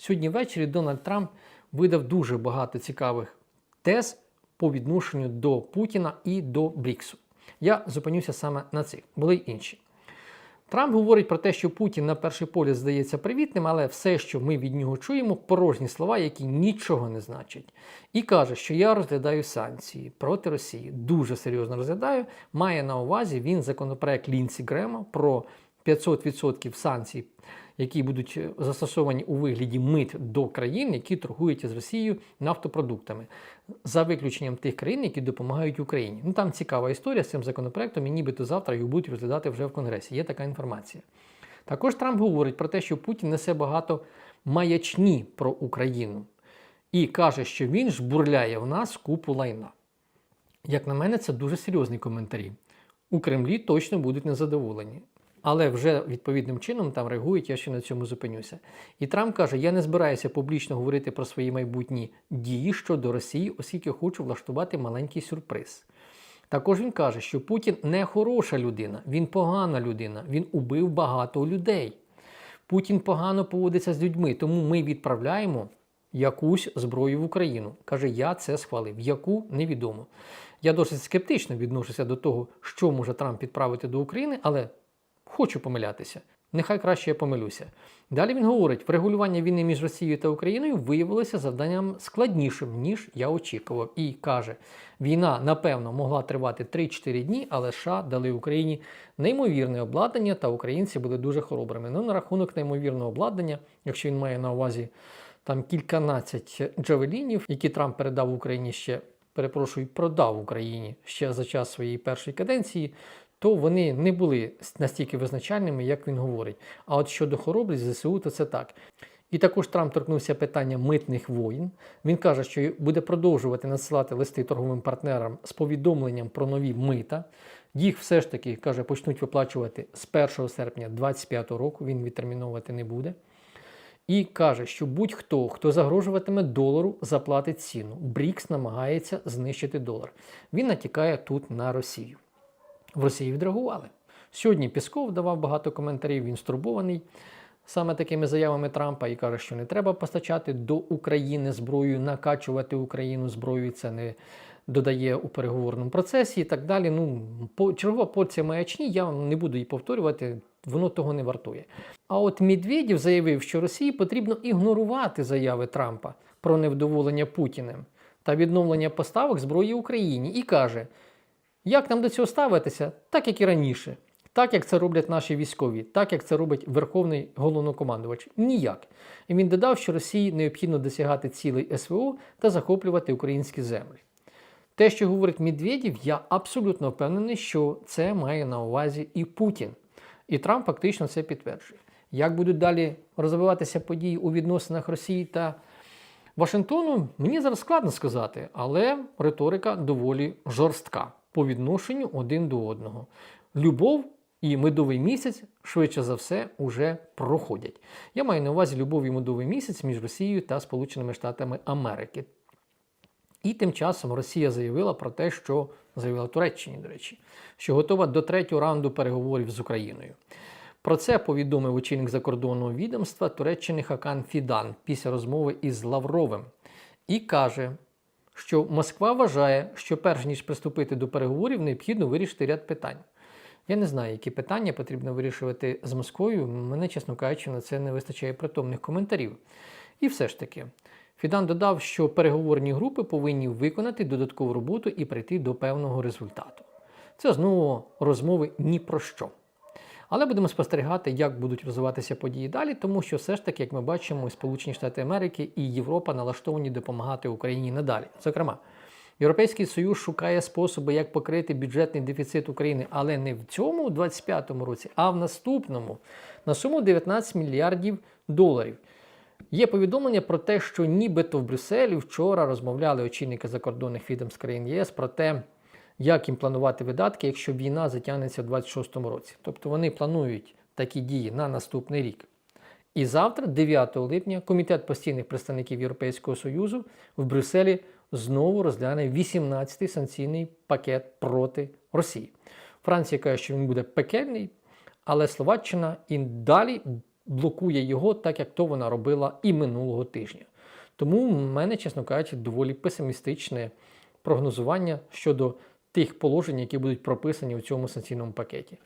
Сьогодні ввечері Дональд Трамп видав дуже багато цікавих тез по відношенню до Путіна і до Бріксу. Я зупинюся саме на цих, були й інші. Трамп говорить про те, що Путін на перший погляд здається привітним, але все, що ми від нього чуємо, порожні слова, які нічого не значать. І каже, що я розглядаю санкції проти Росії. Дуже серйозно розглядаю. Має на увазі він законопроект Лінсі Грема про 500% санкцій, які будуть е, застосовані у вигляді мит до країн, які торгують із Росією нафтопродуктами, за виключенням тих країн, які допомагають Україні. Ну там цікава історія з цим законопроектом, і нібито завтра його будуть розглядати вже в Конгресі. Є така інформація. Також Трамп говорить про те, що Путін несе багато маячні про Україну і каже, що він жбурляє в нас купу лайна. Як на мене, це дуже серйозні коментарі. У Кремлі точно будуть незадоволені. Але вже відповідним чином там реагують, я ще на цьому зупинюся. І Трамп каже: я не збираюся публічно говорити про свої майбутні дії щодо Росії, оскільки хочу влаштувати маленький сюрприз. Також він каже, що Путін не хороша людина, він погана людина, він убив багато людей. Путін погано поводиться з людьми, тому ми відправляємо якусь зброю в Україну. Каже, я це схвалив. Яку невідомо. Я досить скептично відношуся до того, що може Трамп відправити до України, але хочу помилятися. Нехай краще я помилюся. Далі він говорить, врегулювання війни між Росією та Україною виявилося завданням складнішим, ніж я очікував. І каже, війна, напевно, могла тривати 3-4 дні, але США дали Україні неймовірне обладнання, та українці були дуже хоробрими. Ну, на рахунок неймовірного обладнання, якщо він має на увазі там кільканадцять джавелінів, які Трамп передав Україні ще, перепрошую, продав Україні ще за час своєї першої каденції, то вони не були настільки визначальними, як він говорить. А от щодо хоробрість ЗСУ, то це так. І також Трамп торкнувся питання митних воїн. Він каже, що буде продовжувати надсилати листи торговим партнерам з повідомленням про нові мита. Їх все ж таки каже, почнуть виплачувати з 1 серпня 2025 року. Він відтерміновувати не буде. І каже, що будь-хто, хто загрожуватиме долару, заплатить ціну. Брікс намагається знищити долар. Він натякає тут на Росію. В Росії відреагували. Сьогодні Пісков давав багато коментарів, він стурбований саме такими заявами Трампа і каже, що не треба постачати до України зброю, накачувати Україну зброєю. Це не додає у переговорному процесі і так далі. Ну, по, чергова порція маячні, я вам не буду її повторювати, воно того не вартує. А от Медведєв заявив, що Росії потрібно ігнорувати заяви Трампа про невдоволення Путіним та відновлення поставок зброї Україні і каже. Як нам до цього ставитися? Так, як і раніше. Так, як це роблять наші військові, так як це робить Верховний головнокомандувач. Ніяк. І він додав, що Росії необхідно досягати цілей СВО та захоплювати українські землі. Те, що говорить Медведєв, я абсолютно впевнений, що це має на увазі і Путін. І Трамп фактично це підтверджує. Як будуть далі розвиватися події у відносинах Росії та Вашингтону, мені зараз складно сказати, але риторика доволі жорстка по відношенню один до одного. Любов і медовий місяць, швидше за все, уже проходять. Я маю на увазі любов і медовий місяць між Росією та Сполученими Штатами Америки. І тим часом Росія заявила про те, що заявила Туреччині, до речі, що готова до третього раунду переговорів з Україною. Про це повідомив очільник закордонного відомства Туреччини Хакан Фідан після розмови із Лавровим і каже, що Москва вважає, що перш ніж приступити до переговорів, необхідно вирішити ряд питань. Я не знаю, які питання потрібно вирішувати з Москвою. Мене, чесно кажучи, на це не вистачає притомних коментарів. І все ж таки, Фідан додав, що переговорні групи повинні виконати додаткову роботу і прийти до певного результату. Це знову розмови ні про що. Але будемо спостерігати, як будуть розвиватися події далі, тому що все ж таки, як ми бачимо, Сполучені Штати Америки і Європа налаштовані допомагати Україні надалі. Зокрема, Європейський Союз шукає способи, як покрити бюджетний дефіцит України, але не в цьому 25-му році, а в наступному на суму 19 мільярдів доларів. Є повідомлення про те, що нібито в Брюсселі вчора розмовляли очільники закордонних відомств країн єС про те, як їм планувати видатки, якщо війна затягнеться в 26-му році. Тобто вони планують такі дії на наступний рік. І завтра, 9 липня, Комітет постійних представників Європейського Союзу в Брюсселі знову розгляне 18-й санкційний пакет проти Росії. Франція каже, що він буде пекельний, але Словаччина і далі блокує його, так як то вона робила і минулого тижня. Тому в мене, чесно кажучи, доволі песимістичне прогнозування щодо тих положень, які будуть прописані у цьому санкційному пакеті.